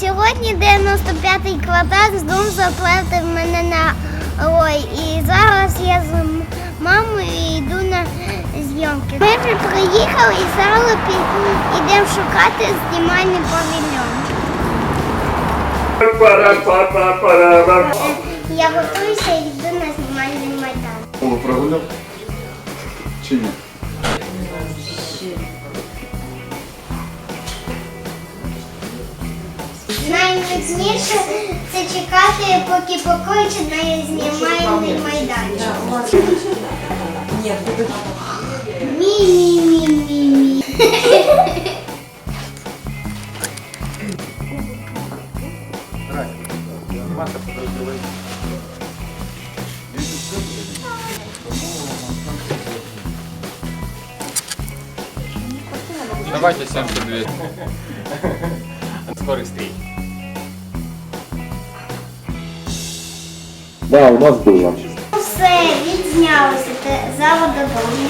Сьогодні 95-й квадрат знов заплатив мене на ой. І зараз я з мамою йду на зйомки. Ми вже приїхали і зараз йдемо шукати знімальний павільйон. Я готуюся і йду на знімальний майдан. Прогуляв? Чи ні? Найважніше це чекати, поки покончить на знімальний майданчик. Нет, буду Мі-мі-мі-мі-мі. Давайте 72. Скорый стрій. Да, у нас було. Все, відзнялося. Зараз додому.